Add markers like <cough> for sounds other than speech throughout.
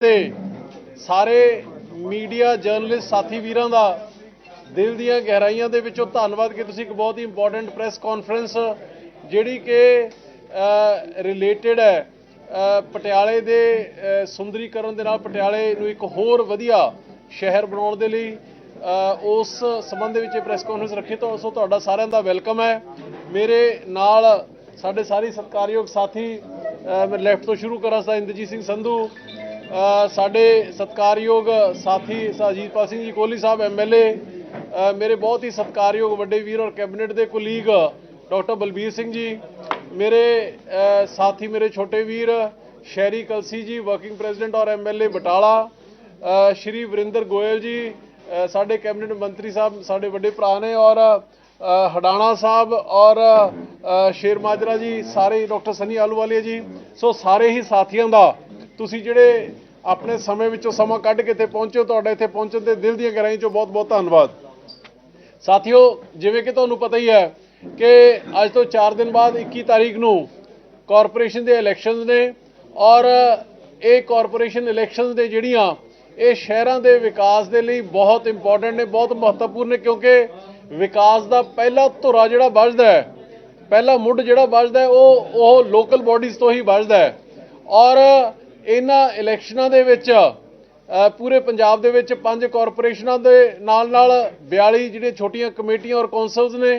ਤੇ ਸਾਰੇ media journalist ਸਾਥੀ ਵੀਰਾਂ ਦਾ ਦਿਲ ਦੀਆਂ ਗਹਿਰਾਈਆਂ ਦੇ ਵਿੱਚੋਂ ਧੰਨਵਾਦ ਕਿ ਤੁਸੀਂ ਇੱਕ ਬਹੁਤ ਹੀ ਇੰਪੋਰਟੈਂਟ ਪ੍ਰੈਸ ਕਾਨਫਰੰਸ ਜਿਹੜੀ ਕਿ ਰਿਲੇਟਡ ਹੈ ਪਟਿਆਲੇ ਦੇ ਸੁੰਦਰੀਕਰਨ ਦੇ ਨਾਲ ਪਟਿਆਲੇ ਨੂੰ ਇੱਕ ਹੋਰ ਵਧੀਆ ਸ਼ਹਿਰ ਬਣਾਉਣ ਦੇ ਲਈ ਉਸ ਸੰਬੰਧ ਦੇ ਵਿੱਚ ਇਹ ਪ੍ਰੈਸ ਕਾਨਫਰੰਸ ਰੱਖੀ ਤਾਂ ਸੋ ਤੁਹਾਡਾ ਸਾਰਿਆਂ ਦਾ ਵੈਲਕਮ ਹੈ। ਮੇਰੇ ਨਾਲ ਸਾਡੇ ਸਾਰੇ ਸਤਿਕਾਰਯੋਗ ਸਾਥੀ ਮੈਂ ਲੈਫਟ ਤੋਂ ਸ਼ੁਰੂ ਕਰਾਂ ਸਾ ਇੰਦਰਜੀਤ ਸਿੰਘ ਸੰਧੂ ਸਾਡੇ ਸਤਿਕਾਰਯੋਗ ਸਾਥੀ ਸਾਜੀਤਪਾਲ ਸਿੰਘ ਜੀ ਕੋਹਲੀ ਸਾਹਿਬ ਐਮਐਲਏ ਮੇਰੇ ਬਹੁਤ ਹੀ ਸਤਿਕਾਰਯੋਗ ਵੱਡੇ ਵੀਰ ਔਰ ਕੈਬਨਿਟ ਦੇ ਕੁਲੀਗ ਡਾਕਟਰ ਬਲਬੀਰ ਸਿੰਘ ਜੀ ਮੇਰੇ ਸਾਥੀ ਮੇਰੇ ਛੋਟੇ ਵੀਰ ਸ਼ਹਿਰੀ ਕਲਸੀ ਜੀ ਵਰਕਿੰਗ ਪ੍ਰੈਜ਼ੀਡੈਂਟ ਔਰ ਐਮਐਲਏ ਬਟਾਲਾ ਸ਼੍ਰੀ ਵਰਿੰਦਰ ਗੋਇਲ ਜੀ ਸਾਡੇ ਕੈਬਨਿਟ ਮੰਤਰੀ ਸਾਹਿਬ ਸਾਡੇ ਵੱਡੇ ਭਰਾ ਨੇ ਔਰ ਹਡਾਣਾ ਸਾਹਿਬ ਔਰ ਅ, ਸ਼ੇਰ ਮਾਜਰਾ ਜੀ ਸਾਰੇ ਡਾਕਟਰ ਸਨੀ ਆਲੂਵਾਲੀਆ ਜੀ ਸੋ ਸਾਰੇ ਹੀ ਸਾਥੀਆਂ ਦਾ ਤੁਸੀਂ ਜਿਹੜੇ ਆਪਣੇ ਸਮੇਂ ਵਿੱਚੋਂ ਸਮਾਂ ਕੱਢ ਕੇ ਇੱਥੇ ਪਹੁੰਚੇ ਤੁਹਾਡਾ ਇੱਥੇ ਪਹੁੰਚਣ ਤੇ ਦਿਲ ਦੀਆਂ ਗਹਿਰਾਈਆਂ ਚੋਂ ਬਹੁਤ ਬਹੁਤ ਧੰਨਵਾਦ। ਸਾਥੀਓ, ਜਿਵੇਂ ਕਿ ਤੁਹਾਨੂੰ ਪਤਾ ਹੀ ਹੈ ਕਿ ਅੱਜ ਤੋਂ 4 ਦਿਨ ਬਾਅਦ 21 ਤਾਰੀਖ ਨੂੰ ਕਾਰਪੋਰੇਸ਼ਨ ਦੇ ਇਲੈਕਸ਼ਨਸ ਨੇ ਔਰ ਇਹ ਕਾਰਪੋਰੇਸ਼ਨ ਇਲੈਕਸ਼ਨਸ ਦੇ ਜਿਹੜੀਆਂ ਇਹ ਸ਼ਹਿਰਾਂ ਦੇ ਵਿਕਾਸ ਦੇ ਲਈ ਬਹੁਤ ਇੰਪੋਰਟੈਂਟ ਨੇ, ਬਹੁਤ ਮਹੱਤਵਪੂਰਨ ਨੇ, ਕਿਉਂਕਿ ਵਿਕਾਸ ਦਾ ਪਹਿਲਾ ਧੁਰਾ ਜਿਹੜਾ ਵੱਜਦਾ ਹੈ, ਪਹਿਲਾ ਮੁੱਢ ਜਿਹੜਾ ਵੱਜਦਾ ਉਹ ਉਹ ਲੋਕਲ ਬਾਡੀਜ਼ ਤੋਂ ਹੀ ਵੱਜਦਾ ਹੈ। ਔਰ ਇਹਨਾਂ ਇਲੈਕਸ਼ਨਾਂ ਦੇ ਵਿੱਚ ਪੂਰੇ ਪੰਜਾਬ ਦੇ ਵਿੱਚ ਪੰਜ ਕਾਰਪੋਰੇਸ਼ਨਾਂ ਦੇ ਨਾਲ ਨਾਲ 42 ਜਿਹੜੀਆਂ ਛੋਟੀਆਂ ਕਮੇਟੀਆਂ ਔਰ ਕੌਂਸਲਸ ਨੇ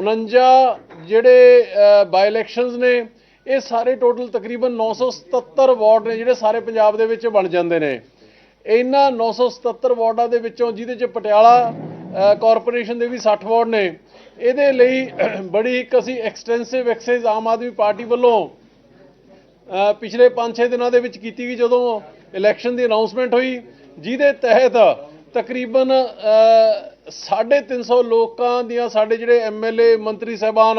49 ਜਿਹੜੇ ਬਾਈ ਇਲੈਕਸ਼ਨਸ ਨੇ, ਇਹ ਸਾਰੇ ਟੋਟਲ ਤਕਰੀਬਨ 977 ਵਾਰਡ ਨੇ ਜਿਹੜੇ ਸਾਰੇ ਪੰਜਾਬ ਦੇ ਵਿੱਚ ਬਣ ਜਾਂਦੇ ਨੇ। ਇਹਨਾਂ 977 ਵਾਰਡਾਂ ਦੇ ਵਿੱਚੋਂ ਜਿਹਦੇ ਚ ਪਟਿਆਲਾ ਕਾਰਪੋਰੇਸ਼ਨ ਦੇ ਵੀ 60 ਵਾਰਡ ਨੇ। ਇਹਦੇ ਲਈ ਬੜੀ ਇੱਕ ਅਸੀਂ extensive exercise Aam Aadmi Party ਵੱਲੋਂ ਪਿਛਲੇ 5-6 ਦਿਨਾਂ ਦੇ ਵਿੱਚ ਕੀਤੀ ਗਈ ਜਦੋਂ ਇਲੈਕਸ਼ਨ ਦੀ ਅਨਾਉਂਸਮੈਂਟ ਹੋਈ ਜਿਹਦੇ ਤਹਿਤ ਤਕਰੀਬਨ ਅ, 350 ਲੋਕਾਂ ਦੀਆਂ ਸਾਡੇ ਜਿਹੜੇ ਐਮਐਲਏ ਮੰਤਰੀ ਸਹਿਬਾਨ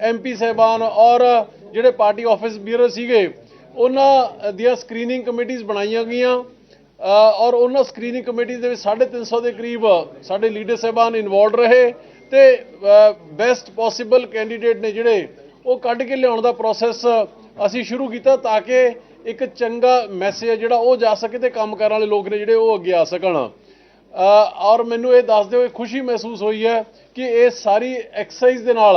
ਐਮਪੀ ਸਹਿਬਾਨ ਔਰ ਜਿਹੜੇ ਪਾਰਟੀ ਆਫਿਸ ਬੀਅਰ ਸੀਗੇ ਉਹਨਾਂ ਦੀਆਂ ਸਕਰੀਨਿੰਗ ਕਮੇਟੀਆਂ ਬਣਾਈਆਂ ਗਈਆਂ ਔਰ ਉਹਨਾਂ ਸਕਰੀਨਿੰਗ ਕਮੇਟੀ ਦੇ ਵਿੱਚ 350 ਦੇ ਕਰੀਬ ਸਾਡੇ ਲੀਡਰ ਸਹਿਬਾਨ ਇਨਵੋਲਡ ਰਹੇ ਤੇ ਬੈਸਟ ਪੋਸੀਬਲ ਕੈਂਡੀਡੇਟ ਨੇ ਜਿਹੜੇ ਉਹ ਕੱਢ ਕੇ ਲਿਆਉਣ ਦਾ ਪ੍ਰੋਸੈਸ ਅਸੀਂ ਸ਼ੁਰੂ ਕੀਤਾ ਤਾਂ ਕਿ ਇੱਕ ਚੰਗਾ ਮੈਸੇਜ ਜਿਹੜਾ ਉਹ ਜਾ ਸਕੇ ਤੇ ਕੰਮ ਕਰਨ ਵਾਲੇ ਲੋਕ ਨੇ ਜਿਹੜੇ ਉਹ ਅੱਗੇ ਆ ਸਕਣ। ਔਰ ਮੈਨੂੰ ਇਹ ਦੱਸਦੇ ਹੋਏ ਖੁਸ਼ੀ ਮਹਿਸੂਸ ਹੋਈ ਹੈ ਕਿ ਇਹ ਸਾਰੀ ਐਕਸਰਸਾਈਜ਼ ਦੇ ਨਾਲ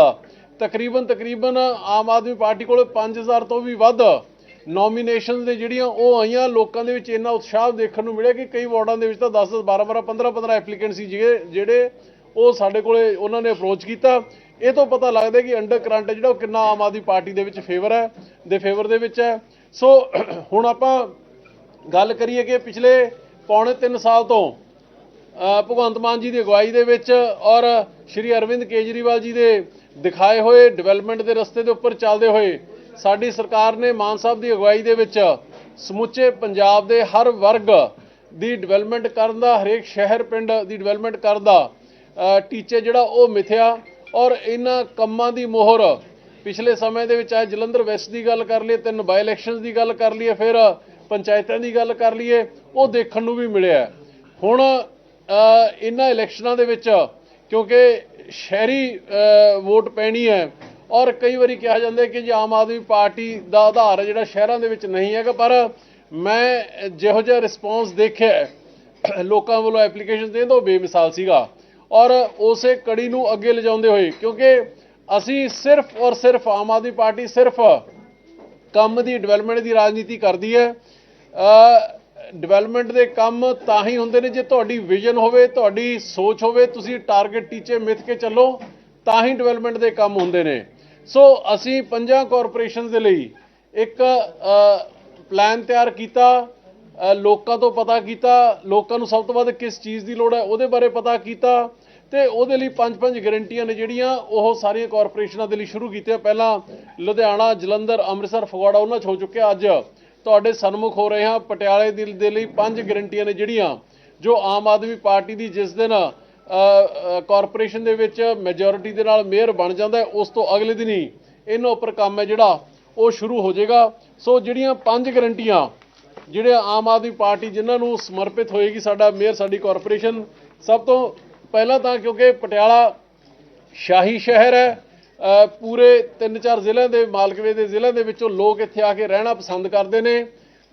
ਤਕਰੀਬਨ ਤਕਰੀਬਨ ਆਮ ਆਦਮੀ ਪਾਰਟੀ ਕੋਲ 5000 ਤੋਂ ਵੀ ਵੱਧ ਨੋਮੀਨੇਸ਼ਨਸ ਨੇ ਜਿਹੜੀਆਂ ਉਹ ਆਈਆਂ। ਲੋਕਾਂ ਦੇ ਵਿੱਚ ਇੰਨਾ ਉਤਸ਼ਾਹ ਦੇਖਣ ਨੂੰ ਮਿਲਿਆ ਕਿ ਕਈ ਵਾਰਡਾਂ ਦੇ ਵਿੱਚ ਤਾਂ 10 10 12 12 15 15 ਐਪਲੀਕੈਂਟ ਸੀ ਜਿਹੜੇ ਜਿਹੜੇ ਉਹ ਸਾਡੇ ਕੋਲੇ ਉਹਨਾਂ ਨੇ ਅਪਰੋਚ ਕੀਤਾ। ਇਹ ਤੋਂ ਪਤਾ ਲੱਗਦਾ ਕਿ ਅੰਡਰ ਕਰੰਟ ਜਿਹੜਾ ਉਹ ਕਿੰਨਾ ਆਮ ਆਦਮੀ ਪਾਰਟੀ ਦੇ ਵਿੱਚ ਫੇਵਰ ਹੈ, ਦੇ ਫੇਵਰ ਦੇ ਵਿੱਚ ਹੈ। ਸੋ <clears throat> ਹੁਣ ਆਪਾਂ ਗੱਲ ਕਰੀਏ ਕਿ ਪਿਛਲੇ ਪੌਣੇ 3 ਸਾਲ ਤੋਂ ਭਗਵੰਤ ਮਾਨ ਜੀ ਦੀ ਅਗਵਾਈ ਦੇ ਵਿੱਚ ਔਰ ਸ਼੍ਰੀ ਅਰਵਿੰਦ ਕੇਜਰੀਵਾਲ ਜੀ ਦੇ ਦਿਖਾਏ ਹੋਏ ਡਿਵੈਲਪਮੈਂਟ ਦੇ ਰਸਤੇ ਦੇ ਉੱਪਰ ਚੱਲਦੇ ਹੋਏ, ਸਾਡੀ ਸਰਕਾਰ ਨੇ ਮਾਨ ਸਾਹਿਬ ਦੀ ਅਗਵਾਈ ਦੇ ਵਿੱਚ ਸਮੁੱਚੇ ਪੰਜਾਬ ਦੇ ਹਰ ਵਰਗ ਦੀ ਡਿਵੈਲਪਮੈਂਟ ਕਰਨ ਦਾ, ਹਰੇਕ ਸ਼ਹਿਰ, ਪਿੰਡ ਦੀ ਡਿਵੈਲਪਮੈਂਟ ਕਰਨ ਦਾ ਟੀਚੇ ਜਿਹੜਾ ਉਹ ਮਿਥਿਆ ਔਰ ਇਹਨਾਂ ਕੰਮਾਂ ਦੀ ਮੋਹਰ। ਪਿਛਲੇ ਸਮੇਂ ਦੇ ਵਿੱਚ ਆਏ ਜਲੰਧਰ ਵੈਸਟ ਦੀ ਗੱਲ ਕਰ ਲਈਏ, ਤਿੰਨ ਬਾਈ ਇਲੈਕਸ਼ਨਸ ਦੀ ਗੱਲ ਕਰ ਲਈਏ, ਫਿਰ ਪੰਚਾਇਤਾਂ ਦੀ ਗੱਲ ਕਰ ਲਈਏ, ਉਹ ਦੇਖਣ ਨੂੰ ਵੀ ਮਿਲਿਆ ਹੁਣ ਇਹਨਾਂ ਇਲੈਕਸ਼ਨਾਂ ਦੇ ਵਿੱਚ ਕਿਉਂਕਿ ਸ਼ਹਿਰੀ ਵੋਟ ਪੈਣੀ ਹੈ ਔਰ ਕਈ ਵਾਰੀ ਕਿਹਾ ਜਾਂਦਾ ਕਿ ਜੇ ਆਮ ਆਦਮੀ ਪਾਰਟੀ ਦਾ ਆਧਾਰ ਜਿਹੜਾ ਸ਼ਹਿਰਾਂ ਦੇ ਵਿੱਚ ਨਹੀਂ ਹੈਗਾ, ਪਰ ਮੈਂ ਜਿਹੋ ਜਿਹਾ ਰਿਸਪੌਂਸ ਦੇਖਿਆ ਲੋਕਾਂ ਵੱਲੋਂ ਐਪਲੀਕੇਸ਼ਨ ਦੇਣ ਤਾਂ ਉਹ ਬੇਮਿਸਾਲ ਸੀਗਾ। ਔਰ ਉਸੇ ਕੜੀ ਨੂੰ ਅੱਗੇ ਲਿਜਾਉਂਦੇ ਹੋਏ, ਕਿਉਂਕਿ ਅਸੀਂ ਸਿਰਫ ਔਰ ਸਿਰਫ ਆਮ ਆਦਮੀ ਪਾਰਟੀ ਸਿਰਫ ਕੰਮ ਦੀ ਡਿਵੈਲਪਮੈਂਟ ਦੀ ਰਾਜਨੀਤੀ ਕਰਦੀ ਹੈ। ਡਿਵੈਲਪਮੈਂਟ ਦੇ ਕੰਮ ਤਾਂ ਹੀ ਹੁੰਦੇ ਨੇ ਜੇ ਤੁਹਾਡੀ ਵਿਜ਼ਨ ਹੋਵੇ, ਤੁਹਾਡੀ ਸੋਚ ਹੋਵੇ, ਤੁਸੀਂ ਟਾਰਗੇਟ ਟੀਚੇ ਮਿੱਥ ਕੇ ਚੱਲੋ, ਤਾਂ ਹੀ ਡਿਵੈਲਪਮੈਂਟ ਦੇ ਕੰਮ ਹੁੰਦੇ ਨੇ। ਸੋ ਅਸੀਂ ਪੰਜਾਂ ਕਾਰਪੋਰੇਸ਼ਨਸ ਦੇ ਲਈ ਇੱਕ ਪਲਾਨ ਤਿਆਰ ਕੀਤਾ ਲੋਕਾਂ ਤੋਂ ਪਤਾ ਕੀਤਾ, ਲੋਕਾਂ ਨੂੰ ਸਭ ਤੋਂ ਵੱਧ ਕਿਸ ਚੀਜ਼ ਦੀ ਲੋੜ ਹੈ, ਉਹਦੇ ਬਾਰੇ ਪਤਾ ਕੀਤਾ ਤੇ ਉਹਦੇ ਲਈ ਪੰਜ ਪੰਜ ਗਰੰਟੀਆਂ ਨੇ ਜਿਹੜੀਆਂ ਉਹ ਸਾਰੀਆਂ ਕਾਰਪੋਰੇਸ਼ਨਾਂ ਦੇ ਲਈ ਸ਼ੁਰੂ ਕੀਤੀਆਂ। ਪਹਿਲਾਂ ਲੁਧਿਆਣਾ, ਜਲੰਧਰ, ਅੰਮ੍ਰਿਤਸਰ, ਫਗਵਾੜਾ ਉਹਨਾਂ 'ਚ ਹੋ ਚੁੱਕਿਆ। ਅੱਜ ਤੁਹਾਡੇ ਸਨਮੁਖ ਹੋ ਰਹੇ ਹਾਂ। ਪਟਿਆਲੇ ਦੇ ਦੇ ਲਈ ਪੰਜ ਗਰੰਟੀਆਂ ਨੇ ਜਿਹੜੀਆਂ ਜੋ ਆਮ ਆਦਮੀ ਪਾਰਟੀ ਦੀ ਜਿਸ ਦਿਨ ਕਾਰਪੋਰੇਸ਼ਨ ਦੇ ਵਿੱਚ ਮੈਜੋਰਿਟੀ ਦੇ ਨਾਲ ਮੇਅਰ ਬਣ ਜਾਂਦਾ ਹੈ, ਉਸ ਤੋਂ ਅਗਲੇ ਦਿਨ ਹੀ ਇਹਨਾਂ ਉੱਪਰ ਕੰਮ ਹੈ ਜਿਹੜਾ, ਉਹ ਸ਼ੁਰੂ ਹੋ ਜਾਏਗਾ। ਸੋ ਜਿਹੜੀਆਂ ਪੰਜ ਗਰੰਟੀਆਂ, ਜਿਹੜੇ ਆਮ ਆਦਮੀ ਪਾਰਟੀ ਜਿਨ੍ਹਾਂ ਨੂੰ ਸਮਰਪਿਤ ਹੋਏਗੀ ਸਾਡਾ ਮੇਅਰ, ਸਾਡੀ ਕਾਰਪੋਰੇਸ਼ਨ, ਸਭ ਤੋਂ ਪਹਿਲਾਂ ਤਾਂ ਕਿਉਂਕਿ ਪਟਿਆਲਾ ਸ਼ਾਹੀ ਸ਼ਹਿਰ ਹੈ ਪੂਰੇ ਤਿੰਨ ਚਾਰ ਜ਼ਿਲ੍ਹਿਆਂ ਦੇ ਮਾਲਕਵੇ ਦੇ ਜ਼ਿਲ੍ਹਿਆਂ ਦੇ ਵਿੱਚੋਂ ਲੋਕ ਇੱਥੇ ਆ ਕੇ ਰਹਿਣਾ ਪਸੰਦ ਕਰਦੇ ਨੇ।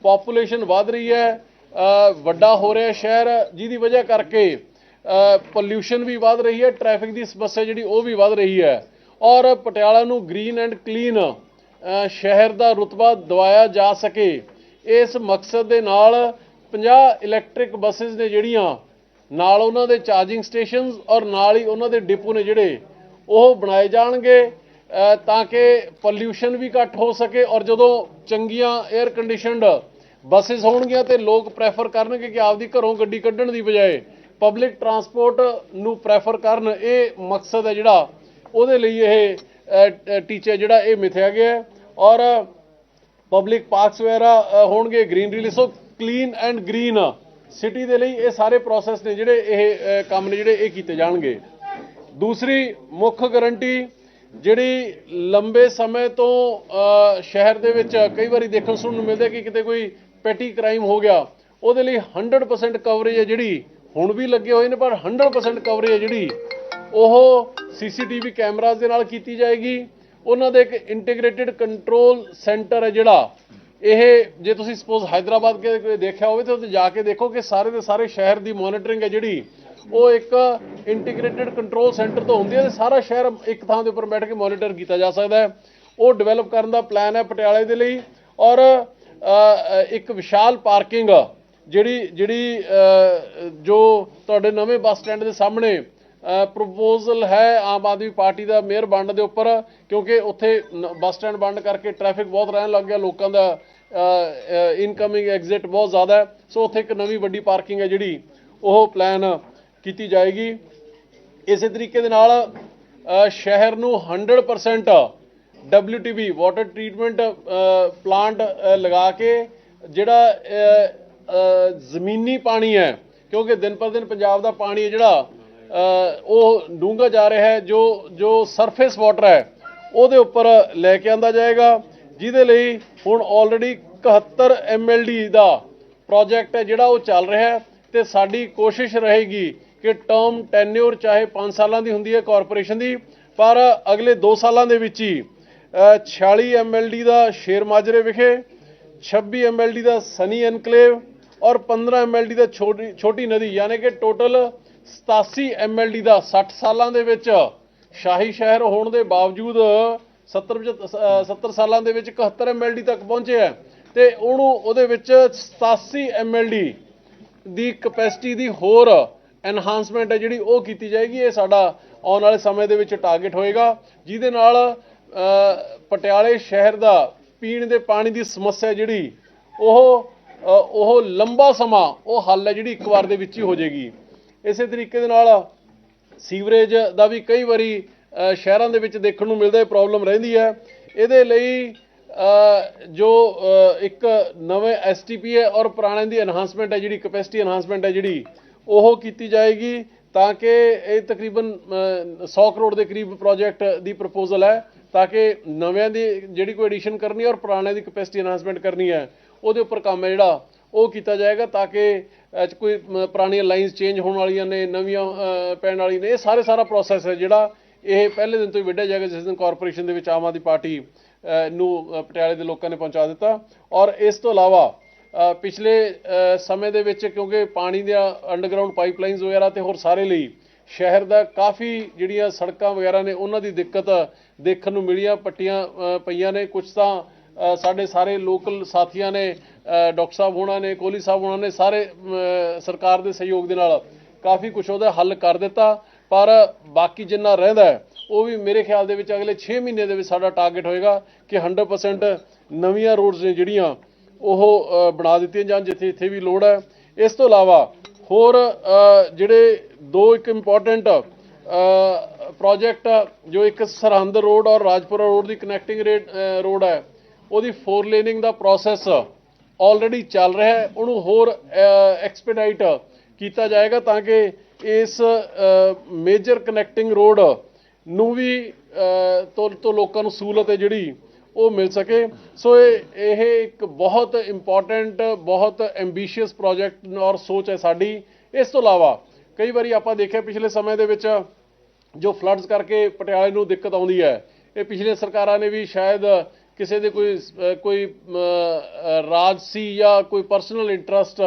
ਪੋਪੂਲੇਸ਼ਨ ਵੱਧ ਰਹੀ ਹੈ ਵੱਡਾ ਹੋ ਰਿਹਾ ਸ਼ਹਿਰ, ਜਿਹਦੀ ਵਜ੍ਹਾ ਕਰਕੇ ਪੋਲਿਊਸ਼ਨ ਵੀ ਵੱਧ ਰਹੀ ਹੈ ਟ੍ਰੈਫਿਕ ਦੀ ਸਮੱਸਿਆ ਜਿਹੜੀ ਉਹ ਵੀ ਵੱਧ ਰਹੀ ਹੈ। ਔਰ ਪਟਿਆਲਾ ਨੂੰ ਗ੍ਰੀਨ ਐਂਡ ਕਲੀਨ ਸ਼ਹਿਰ ਦਾ ਰੁਤਬਾ ਦਵਾਇਆ ਜਾ ਸਕੇ। ਇਸ ਮਕਸਦ ਦੇ ਨਾਲ 50 ਇਲੈਕਟ੍ਰਿਕ ਬੱਸਸ ਨੇ ਜਿਹੜੀਆਂ ਨਾਲ ਉਹਨਾਂ ਦੇ ਚਾਰਜਿੰਗ ਸਟੇਸ਼ਨਸ ਔਰ ਨਾਲ ਹੀ ਉਹਨਾਂ ਦੇ ਡਿਪੂ ਨੇ ਜਿਹੜੇ ਉਹ ਬਣਾਏ ਜਾਣਗੇ ਤਾਂ ਕਿ ਪੋਲਿਊਸ਼ਨ ਵੀ ਘੱਟ ਹੋ ਸਕੇ ਔਰ ਜਦੋਂ ਚੰਗੀਆਂ 에ਅਰ ਕੰਡੀਸ਼ਨਡ ਬੱਸਸ ਹੋਣਗੀਆਂ ਤੇ ਲੋਕ ਪ੍ਰੈਫਰ ਕਰਨਗੇ ਕਿ ਆਪਦੀ ਘਰੋਂ ਗੱਡੀ ਕੱਢਣ ਦੀ ਬਜਾਏ ਪਬਲਿਕ ਟਰਾਂਸਪੋਰਟ ਨੂੰ ਪ੍ਰੈਫਰ ਕਰਨ, ਇਹ ਮਕਸਦ ਹੈ ਜਿਹੜਾ ਉਹਦੇ ਲਈ ਇਹ ਟੀਚਾ ਜਿਹੜਾ ਇਹ ਮਿਥਿਆ ਗਿਆ ਔਰ ਪਬਲਿਕ ਪਾਰਕਸ ਵਗੈਰਾ ਹੋਣਗੇ ਗ੍ਰੀਨਰੀ ਲਈ। So clean and green city ਦੇ ਲਈ ਇਹ ਸਾਰੇ ਪ੍ਰੋਸੈਸ ਨੇ ਜਿਹੜੇ ਇਹ ਕੰਮ ਨੇ ਜਿਹੜੇ ਇਹ ਕੀਤੇ ਜਾਣਗੇ। ਦੂਸਰੀ ਮੁੱਖ ਗਾਰੰਟੀ ਜਿਹੜੀ ਲੰਬੇ ਸਮੇਂ ਤੋਂ ਸ਼ਹਿਰ ਦੇ ਵਿੱਚ ਕਈ ਵਾਰੀ ਦੇਖਣ ਸੁਣਨ ਨੂੰ ਮਿਲਦਾ ਕਿ ਕਿਤੇ ਕੋਈ ਪੈਟੀ ਕ੍ਰਾਈਮ ਹੋ ਗਿਆ, ਉਹਦੇ ਲਈ 100% ਕਵਰੇਜ ਹੈ ਜਿਹੜੀ, ਹੁਣ ਵੀ ਲੱਗੇ ਹੋਏ ਨੇ, ਪਰ 100% ਕਵਰੇਜ ਹੈ ਜਿਹੜੀ, ਉਹ ਸੀਸੀਟੀਵੀ ਕੈਮਰਾਜ਼ ਦੇ ਨਾਲ ਕੀਤੀ ਜਾਏਗੀ। ਉਹਨਾਂ ਦੇ ਇੱਕ ਇੰਟੀਗ੍ਰੇਟਿਡ ਕੰਟਰੋਲ ਸੈਂਟਰ ਹੈ ਜਿਹੜਾ ਇਹ ਜੇ ਤੁਸੀਂ ਸਪੋਜ਼ ਹైదరాబాద్ ਕੇ ਦੇਖਿਆ ਹੋਵੇ ਤਾਂ ਉੱਥੇ ਜਾ ਕੇ ਦੇਖੋ ਕਿ ਸਾਰੇ ਦੇ ਸਾਰੇ ਸ਼ਹਿਰ ਦੀ ਮੋਨਿਟਰਿੰਗ ਹੈ ਜਿਹੜੀ, ਉਹ ਇੱਕ ਇੰਟੀਗ੍ਰੇਟਿਡ ਕੰਟਰੋਲ ਸੈਂਟਰ ਤੋਂ ਹੁੰਦੀ ਹੈ ਤੇ ਸਾਰਾ ਸ਼ਹਿਰ ਇੱਕ ਥਾਂ ਦੇ ਉੱਪਰ ਬੈਠ ਕੇ ਮੋਨਿਟਰ ਕੀਤਾ ਜਾ ਸਕਦਾ ਹੈ। ਉਹ ਡਿਵੈਲਪ ਕਰਨ ਦਾ ਪਲਾਨ ਹੈ ਪਟਿਆਲੇ ਦੇ ਲਈ ਔਰ ਇੱਕ ਵਿਸ਼ਾਲ ਪਾਰਕਿੰਗ ਜਿਹੜੀ ਜਿਹੜੀ ਜੋ ਤੁਹਾਡੇ ਨਵੇਂ ਬੱਸ ਸਟੈਂਡ ਦੇ ਸਾਹਮਣੇ ਪ੍ਰਪੋਜ਼ਲ ਹੈ ਆਮ ਆਦਮੀ ਪਾਰਟੀ ਦਾ ਮੇਅਰ ਬੰਡ ਦੇ ਉੱਪਰ, ਕਿਉਂਕਿ ਉੱਥੇ ਨ- ਬੱਸ ਸਟੈਂਡ ਬੰਡ ਕਰਕੇ ਟ੍ਰੈਫਿਕ ਬਹੁਤ ਰਹਿਣ ਲੱਗ ਗਿਆ, ਲੋਕਾਂ ਦਾ ਇਨਕਮਿੰਗ ਐਗਜ਼ਿਟ ਬਹੁਤ ਜ਼ਿਆਦਾ ਹੈ। ਸੋ ਉੱਥੇ ਇੱਕ ਨਵੀਂ ਵੱਡੀ ਪਾਰਕਿੰਗ ਹੈ ਜਿਹੜੀ, ਉਹ ਪਲਾਨ ਕੀਤੀ ਜਾਏਗੀ। ਇਸੇ ਤਰੀਕੇ ਦੇ ਨਾਲ ਸ਼ਹਿਰ ਨੂੰ 100% WTB ਵਾਟਰ ਟ੍ਰੀਟਮੈਂਟ ਪਲਾਂਟ ਲਗਾ ਕੇ ਜਿਹੜਾ ਜ਼ਮੀਨੀ ਪਾਣੀ ਹੈ, ਕਿਉਂਕਿ ਦਿਨ ਪਰ ਦਿਨ ਪੰਜਾਬ ਦਾ ਪਾਣੀ ਹੈ ਜਿਹੜਾ ਉਹ ਡੂੰਘਾ ਜਾ ਰਿਹਾ ਹੈ ਜੋ ਜੋ ਸਰਫੇਸ ਵਾਟਰ ਹੈ ਉਹਦੇ ਉੱਪਰ ਲੈ ਕੇ ਆਂਦਾ ਜਾਏਗਾ ਜਿਹਦੇ ਲਈ ਹੁਣ ਆਲਰੇਡੀ 71 MLD ਦਾ ਪ੍ਰੋਜੈਕਟ ਹੈ ਜਿਹੜਾ ਉਹ ਚੱਲ ਰਿਹਾ ਹੈ ਤੇ ਸਾਡੀ ਕੋਸ਼ਿਸ਼ ਰਹੇਗੀ ਕਿ ਟਰਮ ਟੈਨਿਓਰ ਚਾਹੇ 5 ਸਾਲਾਂ ਦੀ ਹੁੰਦੀ ਹੈ ਕਾਰਪੋਰੇਸ਼ਨ ਦੀ ਪਰ ਅਗਲੇ 2 ਸਾਲਾਂ ਦੇ ਵਿੱਚ ਹੀ ਅ, 46 MLD ਦਾ ਸ਼ੇਰ ਮਾਜਰੇ ਵਿਖੇ 26 MLD ਦਾ ਸਨੀ ਐਨਕਲੇਵ ਔਰ 15 MLD ਦਾ ਛੋਟੀ ਛੋਟੀ ਨਦੀ ਯਾਨੀ ਕਿ ਟੋਟਲ 87 MLD ਦਾ 60 ਸਾਲਾਂ ਦੇ ਵਿੱਚ ਸ਼ਾਹੀ ਸ਼ਹਿਰ ਹੋਣ ਦੇ ਬਾਵਜੂਦ 70 75 70 ਸਾਲਾਂ ਦੇ ਵਿੱਚ 71 MLD ਤੱਕ ਪਹੁੰਚਿਆ ਹੈ। ਤੇ ਉਹਨੂੰ ਉਹਦੇ ਵਿੱਚ 87 MLD ਦੀ ਕਪੈਸਿਟੀ ਦੀ ਹੋਰ ਐਨਹਾਂਸਮੈਂਟ ਹੈ ਜਿਹੜੀ ਉਹ ਕੀਤੀ ਜਾਏਗੀ। ਇਹ ਸਾਡਾ ਆਉਣ ਵਾਲੇ ਸਮੇਂ ਦੇ ਵਿੱਚ ਟਾਰਗੇਟ ਹੋਏਗਾ। ਜਿਹਦੇ ਨਾਲ ਪਟਿਆਲੇ ਸ਼ਹਿਰ ਦਾ ਪੀਣ ਦੇ ਪਾਣੀ ਦੀ ਸਮੱਸਿਆ ਜਿਹੜੀ ਉਹ ਉਹ ਲੰਬਾ ਸਮਾਂ ਉਹ ਹੱਲ ਹੈ ਜਿਹੜੀ ਇੱਕ ਵਾਰ ਦੇ ਵਿੱਚ ਹੀ ਹੋ ਜਾਏਗੀ। ਇਸੇ ਤਰੀਕੇ ਦੇ ਨਾਲ ਸੀਵਰੇਜ ਦਾ ਵੀ ਕਈ ਵਾਰੀ ਸ਼ਹਿਰਾਂ ਦੇ ਵਿੱਚ ਦੇਖਣ ਨੂੰ ਮਿਲਦਾ ਹੈ ਪ੍ਰੋਬਲਮ ਰਹਿੰਦੀ ਹੈ। ਇਹਦੇ ਲਈ ਜੋ ਇੱਕ ਨਵੇਂ ਐਸਟੀਪੀ ਹੈ ਔਰ ਪੁਰਾਣੇ ਦੀ ਐਨਹਾਂਸਮੈਂਟ ਹੈ ਜਿਹੜੀ ਕਪੈਸਿਟੀ ਐਨਹਾਂਸਮੈਂਟ ਹੈ ਜਿਹੜੀ ਉਹ ਕੀਤੀ ਜਾਏਗੀ ਤਾਂ ਕਿ ਇਹ ਤਕਰੀਬਨ ਅ, 100 ਕਰੋੜ ਦੇ ਕਰੀਬ ਪ੍ਰੋਜੈਕਟ ਦੀ ਪ੍ਰਪੋਜ਼ਲ ਹੈ ਤਾਂ ਕਿ ਨਵਿਆਂ ਦੀ ਜਿਹੜੀ ਕੋਈ ਐਡੀਸ਼ਨ ਕਰਨੀ ਹੈ ਔਰ ਪੁਰਾਣਿਆਂ ਦੀ ਕਪੈਸਿਟੀ ਐਨਹਾਂਸਮੈਂਟ ਕਰਨੀ ਹੈ ਉਹਦੇ ਉੱਪਰ ਕੰਮ ਹੈ ਜਿਹੜਾ ਉਹ ਕੀਤਾ ਜਾਏਗਾ ਤਾਂ ਕਿ 'ਚ ਕੋਈ ਪੁਰਾਣੀਆਂ ਲਾਈਨਸ ਚੇਂਜ ਹੋਣ ਵਾਲੀਆਂ ਨੇ, ਨਵੀਆਂ ਪੈਣ ਵਾਲੀਆਂ ਨੇ, ਇਹ ਸਾਰੇ ਸਾਰਾ ਪ੍ਰੋਸੈਸ ਹੈ ਜਿਹੜਾ ਇਹ ਪਹਿਲੇ ਦਿਨ ਤੋਂ ਹੀ ਵਿੱਢਿਆ ਜਾਏਗਾ, ਜਿਸ ਦਿਨ ਕਾਰਪੋਰੇਸ਼ਨ ਦੇ ਵਿੱਚ ਆਮ ਆਦਮੀ ਪਾਰਟੀ ਨੂੰ ਪਟਿਆਲੇ ਦੇ ਲੋਕਾਂ ਨੇ ਪਹੁੰਚਾ ਦਿੱਤਾ। ਔਰ ਇਸ ਤੋਂ ਇਲਾਵਾ ਪਿਛਲੇ ਸਮੇਂ ਦੇ ਵਿੱਚ ਕਿਉਂਕਿ ਪਾਣੀ ਦੀਆਂ ਅੰਡਰਗਰਾਉਂਡ ਪਾਈਪਲਾਈਨਸ ਵਗੈਰਾ ਤੇ ਹੋਰ ਸਾਰੇ ਲਈ ਸ਼ਹਿਰ ਦਾ ਕਾਫੀ ਜਿਹੜੀਆਂ ਸੜਕਾਂ ਵਗੈਰਾ ਨੇ, ਉਹਨਾਂ ਦੀ ਦਿੱਕਤ ਦੇਖਣ ਨੂੰ ਮਿਲੀਆਂ, ਪੱਟੀਆਂ ਪਈਆਂ ਨੇ। ਕੁਝ ਤਾਂ ਸਾਡੇ ਸਾਰੇ ਲੋਕਲ ਸਾਥੀਆਂ ਨੇ ਡਾਕਟਰ ਸਾਹਿਬ ਹੋਣਾ ਨੇ, ਕੋਹਲੀ ਸਾਹਿਬ ਹੋਣਾ ਨੇ, ਸਾਰੇ ਸਰਕਾਰ ਦੇ ਸਹਿਯੋਗ ਦੇ ਨਾਲ ਕਾਫੀ ਕੁਝ ਉਹਦਾ ਹੱਲ ਕਰ ਦਿੱਤਾ। ਪਰ ਬਾਕੀ ਜਿੰਨਾ ਰਹਿੰਦਾ ਉਹ ਵੀ ਮੇਰੇ ਖਿਆਲ ਦੇ ਵਿੱਚ ਅਗਲੇ 6 ਮਹੀਨੇ ਦੇ ਵਿੱਚ ਸਾਡਾ ਟਾਰਗੇਟ ਹੋਏਗਾ ਕਿ 100% ਨਵੀਆਂ ਰੋਡਸ ਨੇ ਜਿਹੜੀਆਂ ਉਹ ਬਣਾ ਦਿੱਤੀਆਂ ਜਾਣ, ਜਿੱਥੇ ਇੱਥੇ ਵੀ ਲੋੜ ਹੈ। ਇਸ ਤੋਂ ਇਲਾਵਾ ਹੋਰ ਜਿਹੜੇ ਦੋ ਇੱਕ ਇੰਪੋਰਟੈਂਟ ਪ੍ਰੋਜੈਕਟ ਜੋ ਇੱਕ ਸਰਹੰਦ ਰੋਡ ਔਰ ਰਾਜਪੁਰਾ ਰੋਡ ਦੀ ਕਨੈਕਟਿੰਗ ਰੋਡ ਹੈ ਉਹਦੀ ਫੋਰ ਲੇਨਿੰਗ ਦਾ ਪ੍ਰੋਸੈਸ ਆਲਰੇਡੀ ਚੱਲ ਰਿਹਾ ਹੈ। ਉਹਨੂੰ ਹੋਰ ਐਕਸਪੀਡਾਈਟ ਕੀਤਾ ਜਾਏਗਾ ਤਾਂ ਕਿ ਇਸ ਮੇਜਰ ਕਨੈਕਟਿੰਗ ਰੋਡ ਨੂੰ ਵੀ ਤੋਂ ਤੋਂ ਲੋਕਾਂ ਨੂੰ ਸਹੂਲਤ ਹੈ ਜਿਹੜੀ ਉਹ ਮਿਲ ਸਕੇ। ਸੋ ਇਹ ਇਹ ਇੱਕ ਬਹੁਤ ਇੰਪੋਰਟੈਂਟ ਬਹੁਤ ਐਂਬੀਸ਼ੀਅਸ ਪ੍ਰੋਜੈਕਟ ਔਰ ਸੋਚ ਹੈ ਸਾਡੀ। ਇਸ ਤੋਂ ਇਲਾਵਾ ਕਈ ਵਾਰੀ ਆਪਾਂ ਦੇਖਿਆ ਪਿਛਲੇ ਸਮੇਂ ਦੇ ਵਿੱਚ ਜੋ ਫਲੱਡਸ ਕਰਕੇ ਪਟਿਆਲੇ ਨੂੰ ਦਿੱਕਤ ਆਉਂਦੀ ਹੈ, ਇਹ ਪਿਛਲੇ ਸਰਕਾਰਾਂ ਨੇ ਵੀ ਸ਼ਾਇਦ ਕਿਸੇ ਦੇ ਕੋਈ ਕੋਈ ਅਮ, ਅਹ, ਰਾਜਸੀ ਜਾਂ ਕੋਈ ਪਰਸਨਲ ਇੰਟਰਸਟ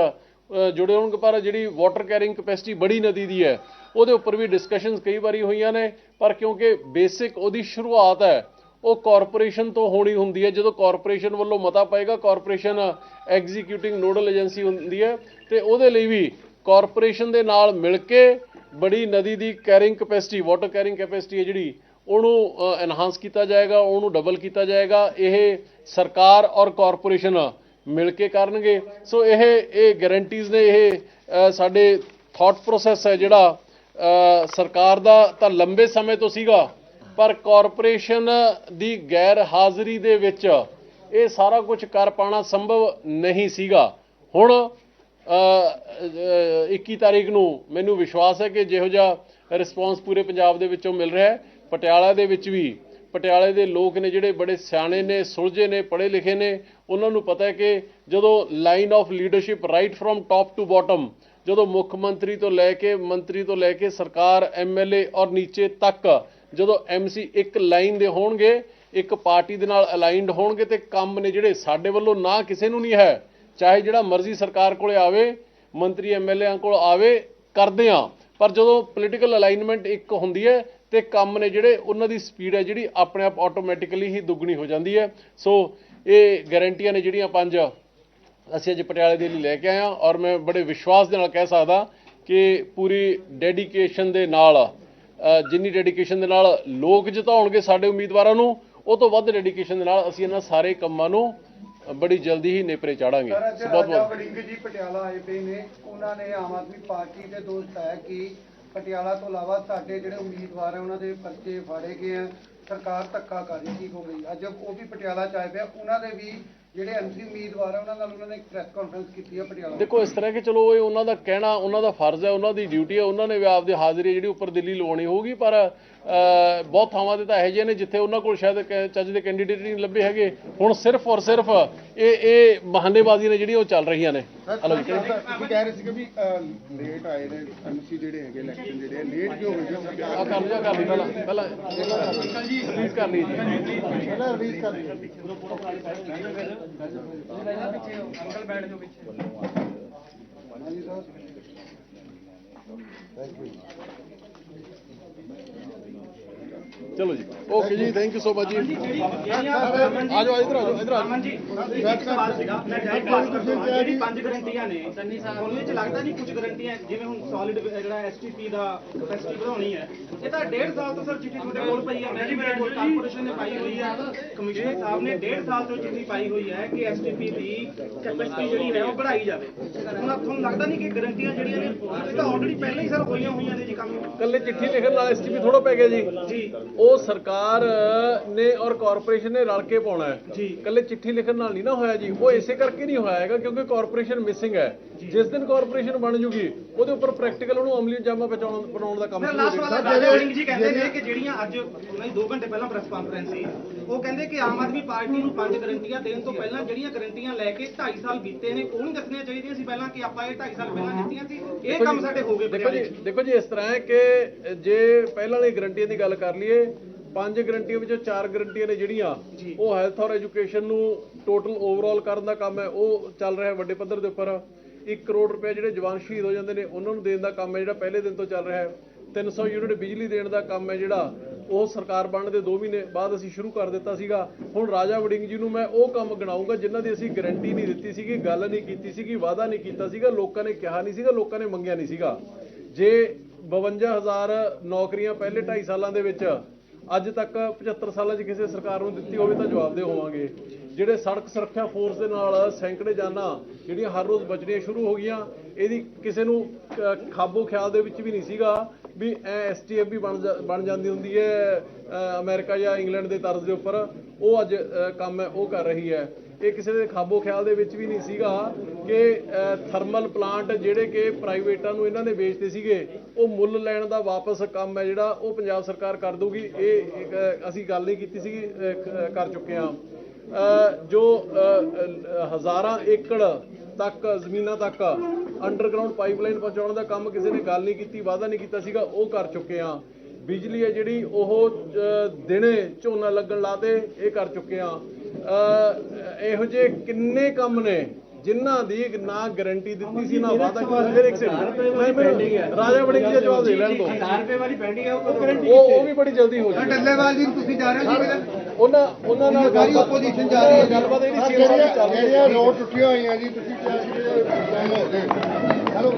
ਜੁੜੇ ਹੋਣਗੇ ਪਰ ਜਿਹੜੀ ਵਾਟਰ ਕੈਰਿੰਗ ਕਪੈਸਿਟੀ ਬੜੀ ਨਦੀ ਦੀ ਹੈ ਉਹਦੇ ਉੱਪਰ ਵੀ ਡਿਸਕਸ਼ਨਸ ਕਈ ਵਾਰੀ ਹੋਈਆਂ ਨੇ ਪਰ ਕਿਉਂਕਿ ਬੇਸਿਕ ਉਹਦੀ ਸ਼ੁਰੂਆਤ ਹੈ ਉਹ ਕਾਰਪੋਰੇਸ਼ਨ ਤੋਂ ਹੋਣੀ ਹੁੰਦੀ ਹੈ ਜਦੋਂ ਕਾਰਪੋਰੇਸ਼ਨ ਵੱਲੋਂ ਮਤਾ ਪਏਗਾ ਕਾਰਪੋਰੇਸ਼ਨ ਐਗਜ਼ੀਕਿਊਟਿੰਗ ਨੋਡਲ ਏਜੰਸੀ ਹੁੰਦੀ ਹੈ ਤੇ ਉਹਦੇ ਲਈ ਵੀ ਕਾਰਪੋਰੇਸ਼ਨ ਦੇ ਨਾਲ ਮਿਲ ਕੇ ਬੜੀ ਨਦੀ ਦੀ carrying capacity water carrying capacity ਹੈ ਜਿਹੜੀ ਉਹਨੂੰ ਐਨਹਾਂਸ ਕੀਤਾ ਜਾਏਗਾ ਉਹਨੂੰ ਡਬਲ ਕੀਤਾ ਜਾਏਗਾ। ਇਹ ਸਰਕਾਰ ਔਰ ਕਾਰਪੋਰੇਸ਼ਨ ਮਿਲ ਕੇ ਕਰਨਗੇ। ਸੋ ਇਹ ਇਹ ਗਾਰੰਟੀਜ਼ ਨੇ ਇਹ ਸਾਡੇ ਥਾਟ ਪ੍ਰੋਸੈਸ ਹੈ ਜਿਹੜਾ ਸਰਕਾਰ ਦਾ ਤਾਂ ਲੰਬੇ ਸਮੇਂ ਤੋਂ ਸੀਗਾ ਪਰ ਕਾਰਪੋਰੇਸ਼ਨ ਦੀ ਗੈਰ ਹਾਜ਼ਰੀ ਦੇ ਵਿੱਚ ਇਹ ਸਾਰਾ ਕੁਝ ਕਰ ਪਾਣਾ ਸੰਭਵ ਨਹੀਂ ਸੀਗਾ। ਹੁਣ ਅ, 21 ਤਾਰੀਖ ਨੂੰ ਮੈਨੂੰ ਵਿਸ਼ਵਾਸ ਹੈ ਕਿ ਜਿਹੋ ਜਿਹਾ ਰਿਸਪੌਂਸ ਪੂਰੇ ਪੰਜਾਬ ਦੇ ਵਿੱਚੋਂ ਮਿਲ ਰਿਹਾ ਹੈ। ਪਟਿਆਲਾ ਦੇ ਵਿੱਚ ਵੀ, ਪਟਿਆਲੇ ਦੇ ਲੋਕ ਨੇ ਜਿਹੜੇ ਬੜੇ ਸਿਆਣੇ ਨੇ, ਸੁਲਝੇ ਨੇ, ਪੜ੍ਹੇ ਲਿਖੇ ਨੇ, ਉਹਨਾਂ ਨੂੰ ਪਤਾ ਹੈ ਕਿ ਜਦੋਂ line of leadership right from top to bottom ਜਦੋਂ ਮੁੱਖ ਮੰਤਰੀ ਤੋਂ ਲੈ ਕੇ ਮੰਤਰੀ ਤੋਂ ਲੈ ਕੇ ਸਰਕਾਰ ਐਮਐਲਏ ਔਰ ਨੀਚੇ ਤੱਕ, ਜਦੋਂ ਐਮਸੀ ਇੱਕ ਲਾਈਨ ਦੇ ਹੋਣਗੇ, ਇੱਕ ਪਾਰਟੀ ਦੇ ਨਾਲ ਅਲਾਈਨਡ ਹੋਣਗੇ ਤੇ ਕੰਮ ਨੇ ਜਿਹੜੇ ਸਾਡੇ ਵੱਲੋਂ ਨਾ ਕਿਸੇ ਨੂੰ ਨਹੀਂ ਹੈ, ਚਾਹੇ ਜਿਹੜਾ ਮਰਜ਼ੀ ਸਰਕਾਰ ਕੋਲੇ ਆਵੇ, ਮੰਤਰੀ ਐਮਐਲਏਆਂ ਕੋਲ ਆਵੇ, ਕਰਦੇ ਆ। ਪਰ ਜਦੋਂ ਪੋਲੀਟੀਕਲ ਅਲਾਈਨਮੈਂਟ ਇੱਕ ਹੁੰਦੀ ਹੈ ਤੇ ਕੰਮ ਨੇ ਜਿਹੜੇ ਉਹਨਾਂ ਦੀ ਸਪੀਡ ਹੈ ਜਿਹੜੀ ਆਪਣੇ ਆਪ ਆਟੋਮੈਟਿਕਲੀ ਹੀ ਦੁੱਗਣੀ ਹੋ ਜਾਂਦੀ ਹੈ। ਸੋ ਇਹ ਗਾਰੰਟੀਆਂ ਨੇ ਜਿਹੜੀਆਂ ਪੰਜ। ਅਸੀਂ ਅੱਜ ਪਟਿਆਲੇ ਦੇ ਲਈ ਲੈ ਕੇ ਆਏ ਹਾਂ ਔਰ ਮੈਂ ਬੜੇ ਵਿਸ਼ਵਾਸ ਦੇ ਨਾਲ ਕਹਿ ਸਕਦਾ ਕਿ ਪੂਰੀ ਡੈਡੀਕੇਸ਼ਨ ਦੇ ਨਾਲ ਜਿੰਨੀ ਡੈਡੀਕੇਸ਼ਨ ਦੇ ਨਾਲ ਲੋਕ ਜਿਤਾਉਣਗੇ ਸਾਡੇ ਉਮੀਦਵਾਰਾਂ ਨੂੰ ਉਹ ਤੋਂ ਵੱਧ ਡੈਡੀਕੇਸ਼ਨ ਦੇ ਨਾਲ ਅਸੀਂ ਇਹਨਾਂ ਸਾਰੇ ਕੰਮਾਂ ਨੂੰ ਬੜੀ ਜਲਦੀ ਹੀ ਨੇਪਰੇ ਚਾੜਾਂਗੇ। ਬਹੁਤ ਬਹੁਤ ਵੜਿੰਗ ਜੀ ਪਟਿਆਲਾ ਆਏ ਪਏ ਨੇ। ਉਹਨਾਂ ਨੇ ਆਮ ਆਦਮੀ ਪਾਰਟੀ ਦੇ ਦੋਸ਼ ਲਾਇਆ ਕਿ ਪਟਿਆਲਾ ਤੋਂ ਇਲਾਵਾ ਸਾਡੇ ਜਿਹੜੇ ਉਮੀਦਵਾਰ ਹੈ ਉਹਨਾਂ ਦੇ ਪਰਚੇ ਫਾੜੇ ਗਏ ਆ। ਸਰਕਾਰ ਧੱਕਾ ਕਰ ਰਹੀ ਕੀ ਹੋ ਗਈ। ਅੱਜ ਉਹ ਵੀ ਪਟਿਆਲਾ ਚ ਆਏ ਪਿਆ ਉਹਨਾਂ ਦੇ ਵੀ ਜਿਹੜੇ ਐਮਸੀ ਉਮੀਦਵਾਰ ਹੈ ਉਹਨਾਂ ਨਾਲ ਉਹਨਾਂ ਨੇ ਇੱਕ ਪ੍ਰੈਸ ਕਾਨਫਰੰਸ ਕੀਤੀ ਹੈ ਪਟਿਆਲਾ ਦੇਖੋ, ਇਸ ਤਰ੍ਹਾਂ ਕਿ ਚਲੋ, ਇਹ ਉਹਨਾਂ ਦਾ ਕਹਿਣਾ, ਉਹਨਾਂ ਦਾ ਫਰਜ਼ ਹੈ, ਉਹਨਾਂ ਦੀ ਡਿਊਟੀ ਹੈ। ਉਹਨਾਂ ਨੇ ਵੀ ਆਪਦੀ ਹਾਜ਼ਰੀ ਜਿਹੜੀ ਉੱਪਰ ਦਿੱਲੀ ਲਵਾਉਣੀ ਹੋਊਗੀ, ਪਰ ਬਹੁਤ ਥਾਵਾਂ ਤੇ ਤਾਂ ਇਹੋ ਜਿਹੇ ਨੇ ਜਿੱਥੇ ਉਹਨਾਂ ਕੋਲ ਸ਼ਾਇਦ ਚੱਜ ਦੇ ਕੈਂਡੀਡੇਟ ਨਹੀਂ ਲੱਭੇ ਹੈਗੇ। ਹੁਣ ਸਿਰਫ ਔਰ ਸਿਰਫ ਇਹ ਇਹ ਬਹਾਨੇਬਾਜ਼ੀ ਨੇ ਜਿਹੜੀਆਂ ਉਹ ਚੱਲ ਰਹੀਆਂ ਨੇ। ਹਲੋ ਜੀ। ਕਹਿ ਰਹੇ ਸੀ ਕਿ ਵੀ ਲੇਟ ਆਏ ਨੇ ਐਮਸੀ ਜਿਹੜੇ ਹੈਗੇ ਇਲੈਕਸ਼ਨ ਜਿਹੜੇ ਲੇਟ ਕਿਉਂ ਹੋਏ ਜੀ? ਆ ਕਰ ਲਿਆ ਕਰ ਲਈ ਪਹਿਲਾਂ ਪਹਿਲਾਂ ਰਿਲੀਜ਼ ਕਰ ਲਈ ਜੀ। ਪਹਿਲਾਂ ਰਿਲੀਜ਼ ਕਰ ਦਿਓ ਹਾਂਜੀ ਸਰ। Amen. ਚਲੋ ਜੀ। ਓਕੇ ਜੀ ਥੈਂਕ ਯੂ ਸੋ ਮਚ ਜੀ। ਆ ਜਾਓ ਇਧਰ ਆ ਜਾਓ ਇਧਰ ਆ ਜਾਓ। ਜੀ ਇੱਕ ਸਵਾਲ ਸੀਗਾ ਮੈਂ ਡਾਇਰੈਕਟ ਬਾਤ ਕਰਦਾ ਜਿਹੜੀ ਪੰਜ ਗਰੰਟੀਆਂ ਨੇ ਤੁਹਾਨੂੰ ਇਹ ਚ ਲੱਗਦਾ ਨਹੀਂ ਕੁਝ ਗਰੰਟੀਆਂ ਜਿਵੇਂ ਹੁਣ ਸੋਲਿਡ ਜਿਹੜਾ ਐਸਟੀਪੀ ਦਾ ਕਪੈਸਿਟੀ ਵਧਾਉਣੀ ਹੈ। ਇਹ ਤਾਂ ਡੇਢ ਸਾਲ ਤੋਂ ਸਰ ਚਿੱਠੀ ਤੁਹਾਡੇ ਕੋਲ ਪਈ ਹੈ। ਮੈਂ ਜੀ ਮੇਰੇ ਕੋਲ ਕਾਰਪੋਰੇਸ਼ਨ ਨੇ ਪਾਈ ਹੋਈ ਹੈ। ਕਮਿਸ਼ਨਰ ਸਾਹਿਬ ਨੇ ਡੇਢ ਸਾਲ ਤੋਂ ਚਿੱਠੀ ਪਾਈ ਹੋਈ ਹੈ ਕਿ ਐਸਟੀਪੀ ਦੀ ਕਪੈਸਿਟੀ ਜਿਹੜੀ ਹੈ ਉਹ ਵਧਾਈ ਜਾਵੇ। ਹੁਣ ਤੁਹਾਨੂੰ ਲੱਗਦਾ ਨਹੀਂ ਕਿ ਗਰੰਟੀਆਂ ਜਿਹੜੀਆਂ ਨੇ ਇਹ ਤਾਂ ਆਲਰੇਡੀ ਪਹਿਲਾਂ ਹੀ ਸਰ ਹੋਈਆਂ ਹੋਈਆਂ ਨੇ ਜੀ ਕੰਮ। ਕੱਲੇ ਚਿੱਠੀ ਲਿਖਣ ਨਾਲ ਐਸਟੀਪੀ ਥੋੜਾ ਪੈ ਗਿਆ ਜੀ। ਜੀ। ਉਹ ਸਰਕਾਰ ਨੇ ਔਰ ਕਾਰਪੋਰੇਸ਼ਨ ਨੇ ਰਲ ਕੇ ਪਾਉਣਾ ਹੈ। ਜੀ। ਕੱਲੇ ਚਿੱਠੀ ਲਿਖਣ ਨਾਲ ਨਹੀਂ ਨਾ ਹੋਇਆ ਜੀ। ਉਹ ਇਸੇ ਕਰਕੇ ਨਹੀਂ ਹੋਇਆ ਹੈਗਾ ਕਿਉਂਕਿ ਕਾਰਪੋਰੇਸ਼ਨ ਮਿਸਿੰਗ ਹੈ। ਜਿਸ ਦਿਨ ਕਾਰਪੋਰੇਸ਼ਨ ਬਣ ਜੂਗੀ ਉਹਦੇ ਉੱਪਰ ਪ੍ਰੈਕਟੀਕਲ ਉਹਨੂੰ ਅਮਲੀ ਜਾਮਾ ਪਹੁੰਚਾਉਣ ਬਣਾਉਣ ਦਾ ਕੰਮ ਲਾਸਟ ਵਾਲਾ ਰਾਜਾ ਵੜਿੰਗ ਜੀ ਕਹਿੰਦੇ ਨੇ ਕਿ ਜਿਹੜੀਆਂ ਅੱਜ ਦੀ 2 ਘੰਟੇ ਪਹਿਲਾਂ ਪ੍ਰੈਸ ਕਾਨਫਰੰਸ ਸੀ ਉਹ ਕਹਿੰਦੇ ਕਿ ਆਮ ਆਦਮੀ ਪਾਰਟੀ ਨੂੰ ਪੰਜ ਗਰੰਟੀਆਂ ਦੇਣ ਤੋਂ ਪਹਿਲਾਂ ਜਿਹੜੀਆਂ ਗਰੰਟੀਆਂ ਲੈ ਕੇ 2.5 ਸਾਲ ਬੀਤੇ ਨੇ ਉਹ ਨਹੀਂ ਦੱਸਣੀਆਂ ਚਾਹੀਦੀਆਂ ਸੀ ਪਹਿਲਾਂ ਕਿ ਆਪਾਂ ਇਹ 2.5 ਸਾਲ ਪਹਿਲਾਂ ਦਿੱਤੀਆਂ ਸੀ। ਇਹ ਕੰਮ ਸਾਡੇ ਹੋ ਗਏ ਦੇਖੋ ਜੀ। ਦੇਖੋ ਜੀ ਇਸ ਤਰ੍ਹਾਂ ਹੈ ਕਿ ਜੇ ਪਹਿਲਾਂ ਵਾਲੀ ਗਰੰਟੀਆਂ ਦੀ ਗੱਲ ਕਰ ਲਈਏ ਪੰਜ ਗਰੰਟੀਆਂ ਵਿੱਚੋਂ ਚਾਰ ਗਰੰਟੀਆਂ ਨੇ ਜਿਹੜੀਆਂ ਉਹ ਹੈਲਥ ਔਰ ਐਜੂਕੇਸ਼ਨ ਨੂੰ ਟੋਟਲ ਓਵਰਆਲ ਕਰਨ ਦਾ ਕੰਮ ਹੈ ਉਹ ਚੱਲ ਰਿਹਾ ਵੱਡੇ ਪੱਧਰ ਦੇ ਉੱਪਰ। 1 ਕਰੋੜ ਰੁਪਏ ਜਿਹੜੇ ਜਵਾਨ ਸ਼ਹੀਦ ਹੋ ਜਾਂਦੇ ਨੇ, ਉਹਨਾਂ ਨੂੰ ਦੇਣ ਦਾ ਕੰਮ ਹੈ ਜਿਹੜਾ ਪਹਿਲੇ ਦਿਨ ਤੋਂ ਚੱਲ ਰਿਹਾ ਹੈ। 300 ਯੂਨਿਟ ਬਿਜਲੀ ਦੇਣ ਦਾ ਕੰਮ ਹੈ ਜਿਹੜਾ, ਉਹ ਸਰਕਾਰ ਬਣਨ ਦੇ 2 ਮਹੀਨੇ ਬਾਅਦ ਅਸੀਂ ਸ਼ੁਰੂ ਕਰ ਦਿੱਤਾ ਸੀਗਾ। ਹੁਣ ਰਾਜਾ ਵੜਿੰਗ ਜੀ ਨੂੰ ਮੈਂ ਉਹ ਕੰਮ ਗਿਣਾਉਂਗਾ ਜਿਨ੍ਹਾਂ ਦੀ ਅਸੀਂ ਗਾਰੰਟੀ ਨਹੀਂ ਦਿੱਤੀ ਸੀਗੀ, ਗੱਲ ਨਹੀਂ ਕੀਤੀ ਸੀਗੀ, ਵਾਅਦਾ ਨਹੀਂ ਕੀਤਾ ਸੀਗਾ, ਲੋਕਾਂ ਨੇ ਕਿਹਾ ਨਹੀਂ ਸੀਗਾ, ਲੋਕਾਂ ਨੇ ਮੰਗਿਆ ਨਹੀਂ ਸੀਗਾ। ਜੇ 52000 ਨੌਕਰੀਆਂ ਪਹਿਲੇ 2.5 ਸਾਲਾਂ ਦੇ ਵਿੱਚ, ਅੱਜ ਤੱਕ 75 ਸਾਲਾਂ 'ਚ ਕਿਸੇ ਸਰਕਾਰ ਨੂੰ ਦਿੱਤੀ ਹੋਵੇ ਤਾਂ ਜਵਾਬਦੇ ਹੋਵਾਂਗੇ। ਜਿਹੜੇ ਸੜਕ ਸੁਰੱਖਿਆ ਫੋਰਸ ਦੇ ਨਾਲ ਸੈਂਕੜੇ ਜਾਨਾਂ ਜਿਹੜੀਆਂ ਹਰ ਰੋਜ਼ ਬਚਣੀਆਂ ਸ਼ੁਰੂ ਹੋ ਗਈਆਂ ਇਹਦੀ ਕਿਸੇ ਨੂੰ ਖਾਬੋ ਖਿਆਲ ਦੇ ਵਿੱਚ ਵੀ ਨਹੀਂ ਸੀਗਾ ਵੀ ਐ ਐਸਟੀਐਫ ਵੀ ਬਣ ਜਾ- ਬਣ ਜਾਂਦੀ ਹੁੰਦੀ ਹੈ ਅ, ਅਮਰੀਕਾ ਜਾਂ ਇੰਗਲੈਂਡ ਦੇ ਤਰਜ਼ ਦੇ ਉੱਪਰ। ਉਹ ਅੱਜ ਕੰਮ ਹੈ ਉਹ ਕਰ ਰਹੀ ਹੈ। ਇਹ ਕਿਸੇ ਦੇ ਖਾਬੋ ਖਿਆਲ ਦੇ ਵਿੱਚ ਵੀ ਨਹੀਂ ਸੀਗਾ ਕਿ ਥਰਮਲ ਪਲਾਂਟ ਜਿਹੜੇ ਕਿ ਪ੍ਰਾਈਵੇਟਾਂ ਨੂੰ ਇਹਨਾਂ ਨੇ ਵੇਚਦੇ ਸੀਗੇ ਉਹ ਮੁੱਲ ਲੈਣ ਦਾ ਵਾਪਸ ਕੰਮ ਹੈ ਜਿਹੜਾ ਉਹ ਪੰਜਾਬ ਸਰਕਾਰ ਕਰ ਦੂਗੀ ਇਹ ਅਸੀਂ ਗੱਲ ਨਹੀਂ ਕੀਤੀ ਸੀਗੀ ਕਰ ਚੁੱਕੇ ਹਾਂ। ਜੋ ਹਜ਼ਾਰਾਂ ਏਕੜ ਤੱਕ ਜ਼ਮੀਨਾਂ ਤੱਕ ਅੰਡਰਗਰਾਉਂਡ ਪਾਈਪਲਾਈਨ ਪਹੁੰਚਾਉਣ ਦਾ ਕੰਮ ਕਿਸੇ ਨੇ ਗੱਲ ਨਹੀਂ ਕੀਤੀ ਵਾਅਦਾ ਨਹੀਂ ਕੀਤਾ ਸੀਗਾ ਉਹ ਕਰ ਚੁੱਕੇ ਆ ਬਿਜਲੀ ਹੈ ਜਿਹੜੀ ਉਹ ਦਿਨੇ ਝੋਨਾ ਲੱਗਣ ਲਾਤੇ ਇਹ ਕਰ ਚੁੱਕੇ ਆ ਇਹੋ ਜਿਹੇ ਕਿੰਨੇ ਕੰਮ ਨੇ ਜਿਨ੍ਹਾਂ ਦੀ ਨਾ ਗਾਰੰਟੀ ਦਿੱਤੀ ਸੀ ਨਾ ਵਾਅਦਾ ਕੀਤਾ। ਫਿਰ ਇੱਕ ਸੈਕਿੰਡ ਰਾਜਾ ਬਣੇ ਜੀ ਜਵਾਬ ਦੇ ਲੈਣ ਤੋਂ 1000 ਰੁਪਏ ਵਾਲੀ ਪੈਂਡਿੰਗ ਹੈ ਉਹ ਉਹ ਵੀ ਬੜੀ ਜਲਦੀ ਹੋ ਜਾਊਗੀ। ਡੱਲੇਵਾਲ ਜੀ ਤੁਸੀਂ ਜਾ ਰਹੇ ਹੋ ਉਹਨਾਂ ਉਹਨਾਂ ਨਾਲ ਗੱਲਬਾਤ ਇਹਦੀ ਸਿਰੇ ਜਿਹੜੀਆਂ ਰੋਡ ਟੁੱਟੀਆਂ ਹੋਈਆਂ ਜੀ ਤੁਸੀਂ ਕਿਹਾ ਕਿ ਹੈਲੋ।